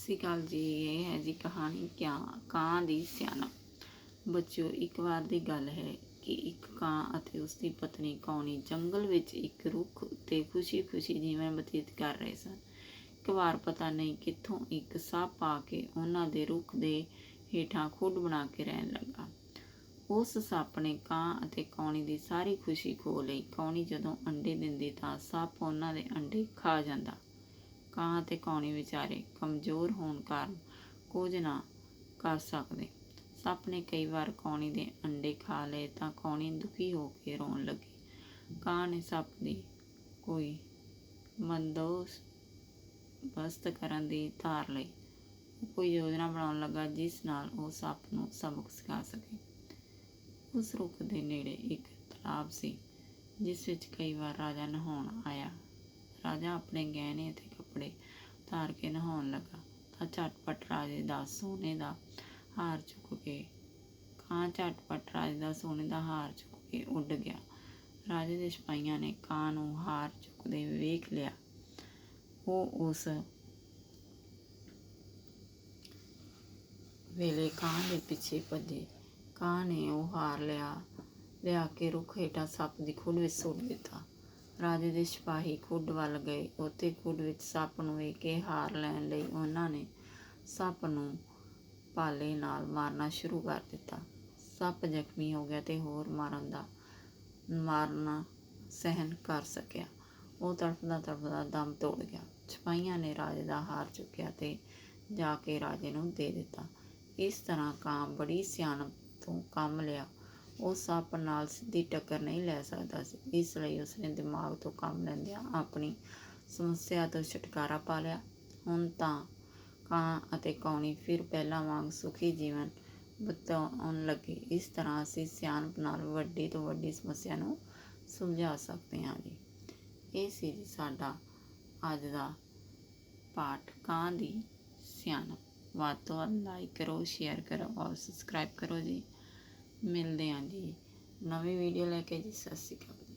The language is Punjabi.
ਸਤਿ ਸ੍ਰੀ ਅਕਾਲ ਜੀ, ਇਹ ਹੈ ਜੀ ਕਹਾਣੀ ਕਿਆ, ਕਾਂ ਦੀ ਸਿਆਣਪ। ਬੱਚਿਓ, ਇੱਕ ਵਾਰ ਦੀ ਗੱਲ ਹੈ ਕਿ ਇੱਕ ਕਾਂ ਅਤੇ ਉਸ ਦੀ ਪਤਨੀ ਕੌਣੀ ਜੰਗਲ ਵਿੱਚ ਇੱਕ ਰੁੱਖ ਉੱਤੇ ਖੁਸ਼ੀ-ਖੁਸ਼ੀ ਜੀਵਨ ਬਤੀਤ ਕਰ ਰਹੇ ਸਨ। ਇੱਕ ਵਾਰ ਪਤਾ ਨਹੀਂ ਕਿੱਥੋਂ ਇੱਕ ਸੱਪ ਆ ਕੇ ਉਹਨਾਂ ਦੇ ਰੁੱਖ ਦੇ ਹੇਠਾਂ ਖੁੱਡ ਬਣਾ ਕੇ ਰਹਿਣ ਲੱਗਾ। ਉਸ ਸੱਪ ਨੇ ਕਾਂ ਅਤੇ ਕੌਣੀ ਦੀ ਸਾਰੀ ਖੁਸ਼ੀ ਖੋ ਲਈ। ਕੌਣੀ ਜਦੋਂ ਅੰਡੇ ਦਿੰਦੀ ਤਾਂ ਸੱਪ ਉਹਨਾਂ ਦੇ ਅੰਡੇ ਖਾ ਜਾਂਦਾ। ਕਾਂ ਅਤੇ ਕੌਣੀ ਵਿਚਾਰੇ ਕਮਜ਼ੋਰ ਹੋਣ ਕਾਰਨ ਕੁਝ ਨਾ ਕਰ ਸਕਦੇ। ਸੱਪ ਨੇ ਕਈ ਵਾਰ ਕੌਣੀ ਦੇ ਅੰਡੇ ਖਾ ਲਏ ਤਾਂ ਕੌਣੀ ਦੁਖੀ ਹੋ ਕੇ ਰੋਣ ਲੱਗੀ। ਕਾਂ ਨੇ ਸੱਪ ਦੀ ਕੋਈ ਮੰਦੋਸ ਬਸਤ ਕਰਨ ਦੀ ਧਾਰ ਲਈ ਕੋਈ ਯੋਜਨਾ ਬਣਾਉਣ ਲੱਗਾ, ਜਿਸ ਨਾਲ ਉਹ ਸੱਪ ਨੂੰ ਸਬਕ ਸਿਖਾ ਸਕੇ। ਉਸ ਰੁੱਖ ਦੇ ਨੇੜੇ ਇੱਕ ਤਲਾਬ ਸੀ, ਜਿਸ ਵਿੱਚ ਕਈ ਵਾਰ ਰਾਜਾ ਨਹਾਉਣ ਆਇਆ। ਰਾਜਾ ਆਪਣੇ ਗਹਿਣੇ ਅਤੇ ਕੱਪੜੇ ਉਤਾਰ ਕੇ ਨਹਾਉਣ ਲੱਗਾ। ਤਾਂ ਝਟਪਟ ਰਾਜੇ ਦਾ ਸੋਨੇ ਦਾ ਹਾਰ ਚੁੱਕ ਕੇ, ਕਾਂ ਝਟਪਟ ਰਾਜੇ ਦਾ ਸੋਨੇ ਦਾ ਹਾਰ ਚੁੱਕ ਕੇ ਉੱਡ ਗਿਆ। ਰਾਜੇ ਦੇ ਸਿਪਾਹੀਆਂ ਨੇ ਕਾਂ ਨੂੰ ਹਾਰ ਚੁੱਕਦੇ ਵੇਖ ਲਿਆ। ਉਹ ਉਸ ਵੇਲੇ ਕਾਂ ਦੇ ਪਿੱਛੇ ਭੱਜੇ। ਕਾਂ ਨੇ ਉਹ ਹਾਰ ਲਿਆ ਲਿਆ ਕੇ ਰੁੱਖ ਹੇਠਾਂ ਸੱਪ ਦੀ ਖੁੱਡ ਵਿੱਚ ਸੁੱਟ ਦਿੱਤਾ। ਰਾਜੇ ਦੇ ਸਿਪਾਹੀ ਖੁੱਡ ਵੱਲ ਗਏ। ਉੱਥੇ ਖੁੱਡ ਵਿੱਚ ਸੱਪ ਨੂੰ ਵੇਖ ਕੇ ਹਾਰ ਲੈਣ ਲਈ ਉਹਨਾਂ ਨੇ ਸੱਪ ਨੂੰ ਪਾਲੇ ਨਾਲ ਮਾਰਨਾ ਸ਼ੁਰੂ ਕਰ ਦਿੱਤਾ। ਸੱਪ ਜ਼ਖਮੀ ਹੋ ਗਿਆ ਤੇ ਹੋਰ ਮਾਰਨ ਦਾ, ਮਾਰਨਾ ਸਹਿਨ ਕਰ ਸਕਿਆ। ਉਹ ਤੜਫਦਾ ਤੜਫਦਾ ਦਮ ਤੋੜ ਗਿਆ। ਸਿਪਾਹੀਆਂ ਨੇ ਰਾਜੇ ਦਾ ਹਾਰ ਚੁੱਕਿਆ ਤੇ ਜਾ ਕੇ ਰਾਜੇ ਨੂੰ ਦੇ ਦਿੱਤਾ। ਇਸ ਤਰ੍ਹਾਂ ਕਾਂ ਬੜੀ ਸਿਆਣਪ ਤੋਂ ਕੰਮ ਲਿਆ। ਉਹ ਸੱਪ ਨਾਲ ਸਿੱਧੀ ਟੱਕਰ ਨਹੀਂ ਲੈ ਸਕਦਾ ਸੀ। ਇਸ ਲਈ ਉਸਨੇ ਦਿਮਾਗ ਤੋਂ ਕੰਮ ਲੈਂਦਿਆਂ ਆਪਣੀ ਸਮੱਸਿਆ ਤੋਂ ਛੁਟਕਾਰਾ ਪਾ ਲਿਆ। ਹੁਣ ਤਾਂ ਕਾਂ ਅਤੇ ਕੌਣੀ ਫਿਰ ਪਹਿਲਾਂ ਵਾਂਗ ਸੁਖੀ ਜੀਵਨ ਬਤਾਉਣ ਲੱਗੇ। ਇਸ ਤਰ੍ਹਾਂ ਅਸੀਂ ਸਿਆਣਪ ਨਾਲ ਵੱਡੀ ਤੋਂ ਵੱਡੀ ਸਮੱਸਿਆ ਨੂੰ ਸੁਲਝਾ ਸਕਦੇ ਹਾਂ ਜੀ। ਇਹ ਸੀ ਜੀ ਸਾਡਾ ਅੱਜ ਦਾ ਪਾਠ। ਕਾਂ ਦੀ ਸਿਆਣਪ। ਵੱਧ ਤੋਂ ਵੱਧ ਲਾਈਕ ਕਰੋ ਸ਼ੇਅਰ ਕਰੋ ਔਰ ਸਬਸਕ੍ਰਾਈਬ ਕਰੋ ਜੀ। ਮਿਲਦੇ ਹਾਂ ਜੀ। ਨਵੀਂ ਵੀਡੀਓ ਲੈ ਕੇ ਜੀ ਸਤਿ ਸ਼੍ਰੀ ਅਕਾਲ।